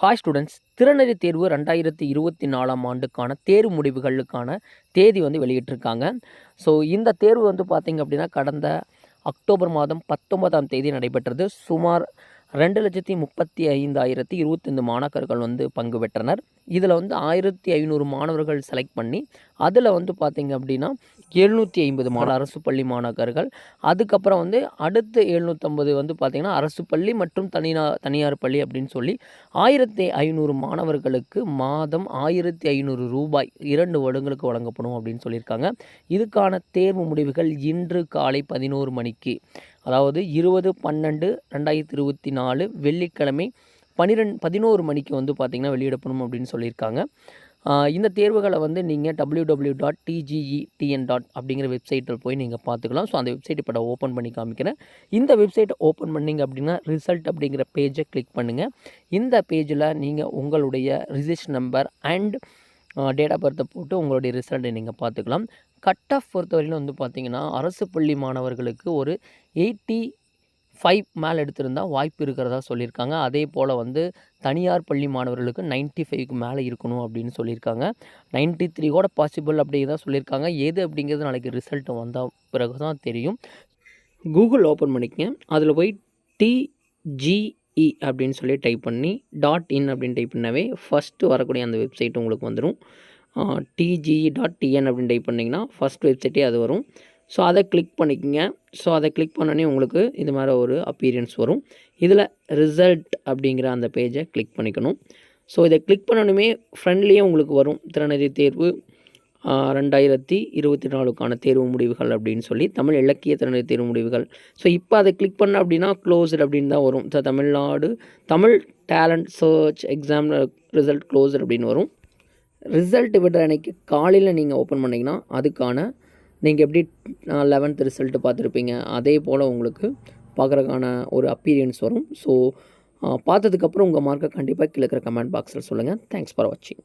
Hi students திறனறி தேர்வு ரெண்டாயிரத்தி இருபத்தி நாலாம் ஆண்டுக்கான தேர்வு முடிவுகளுக்கான தேதி வந்து வெளியிட்டிருக்காங்க. ஸோ இந்த தேர்வு வந்து பார்த்திங்க அப்படின்னா கடந்த அக்டோபர் மாதம் பத்தொன்பதாம் தேதி நடைபெற்றது. சுமார் ரெண்டு லட்சத்தி முப்பத்தி ஐந்தாயிரத்தி இருபத்தைந்து மாணாக்கர்கள் வந்து பங்கு பெற்றனர். இதில் வந்து ஆயிரத்தி ஐநூறு மாணவர்கள் செலக்ட் பண்ணி அதில் வந்து பார்த்திங்க அப்படின்னா எழுநூற்றி ஐம்பது மாணவ அரசு பள்ளி மாணாக்கர்கள். அதுக்கப்புறம் வந்து அடுத்து எழுநூற்றம்பது வந்து பார்த்திங்கன்னா அரசு பள்ளி மற்றும் தனியா தனியார் பள்ளி அப்படின்னு சொல்லி ஆயிரத்தி ஐநூறு மாணவர்களுக்கு மாதம் ஆயிரத்தி ஐநூறு ரூபாய் இரண்டு வருடங்களுக்கு வழங்கப்படும் அப்படின்னு சொல்லியிருக்காங்க. இதுக்கான தேர்வு முடிவுகள் இன்று காலை பதினோரு மணிக்கு. அதாவது இருபது பன்னெண்டு ரெண்டாயிரத்தி இருபத்தி நாலு வெள்ளிக்கிழமை பன்னிரெண்டு பதினோரு மணிக்கு வந்து பார்த்திங்கன்னா வெளியிடப்படும் அப்படின்னு சொல்லியிருக்காங்க. இந்த தேர்வுகளை வந்து நீங்கள் W W dot DGETN dot அப்படிங்கிற வெப்சைட்டில் போய் நீங்கள் பார்த்துக்கலாம். ஸோ அந்த வெப்சைட் இப்போ நான் ஓப்பன் பண்ணி காமிக்கிறேன். இந்த வெப்சைட்டை ஓப்பன் பண்ணிங்க அப்படின்னா ரிசல்ட் அப்படிங்கிற பேஜை கிளிக் பண்ணுங்கள் இந்த பேஜில் நீங்கள் உங்களுடைய register number and date of பர்த்தை போட்டு உங்களுடைய ரிசல்ட்டை நீங்கள் பார்த்துக்கலாம். கட் ஆஃப் பொறுத்தவரையிலும் வந்து பார்த்திங்கன்னா அரசு பள்ளி மாணவர்களுக்கு ஒரு எயிட்டி ஃபைவ் மேலே எடுத்திருந்தால் வாய்ப்பு இருக்கிறதா சொல்லியிருக்காங்க. அதே போல் வந்து தனியார் பள்ளி மாணவர்களுக்கு 95 ஃபைவ்க்கு மேலே இருக்கணும் அப்படின்னு சொல்லியிருக்காங்க. 93 த்ரீ கூட பாசிபிள் அப்படி தான் சொல்லியிருக்காங்க. எது அப்படிங்கிறது நாளைக்கு ரிசல்ட் வந்தால் பிறகு தான் தெரியும். கூகுள் ஓப்பன் பண்ணிக்கங்க. அதில் போய் டிஜி இ அப்படின்னு சொல்லி டைப் பண்ணி டாட் இன் அப்படின்னு டைப் பண்ணாவே ஃபஸ்ட்டு வரக்கூடிய அந்த வெப்சைட் உங்களுக்கு வந்துடும் டிஜிஇ டாட் டிஎன் அப்படின்னு டைப் பண்ணிங்கன்னா ஃபஸ்ட் வெப்சைட்டே அது வரும். ஸோ அதை கிளிக் பண்ணிக்கோங்க. ஸோ அதை கிளிக் பண்ணோன்னே உங்களுக்கு இது மாதிரி ஒரு அப்பீரியன்ஸ் வரும். இதில் ரிசல்ட் அப்படிங்கிற அந்த பேஜை கிளிக் பண்ணிக்கணும். ஸோ இதை கிளிக் பண்ணணுமே ஃப்ரெண்ட்லியே உங்களுக்கு வரும். திறனறி தேர்வு ரெண்டாயிரத்தி இருபத்தி நாலுக்கான தேர்வு முடிவுகள் அப்படின்னு சொல்லி தமிழ் இலக்கிய திறனை தேர்வு முடிவுகள். ஸோ இப்போ அதை கிளிக் பண்ண அப்படின்னா க்ளோஸ்டு அப்படின்னு தான் வரும். So Tamil Nadu Tamil talent search exam result closed அப்படின்னு வரும். ரிசல்ட் விடுற அன்னைக்கு காலையில் நீங்கள் ஓப்பன் பண்ணிங்கன்னா அதுக்கான நீங்கள் எப்படி லெவன்த் ரிசல்ட்டு பார்த்துருப்பீங்க. அதே போல் உங்களுக்கு பார்க்குறதுக்கான ஒரு அப்பீரியன்ஸ் வரும். ஸோ பார்த்ததுக்கப்புறம் உங்கள் மார்க்கை கண்டிப்பாக கீழே இருக்கிற கமெண்ட் பாக்ஸில் சொல்லுங்கள் தேங்க்ஸ் ஃபார் வாட்சிங்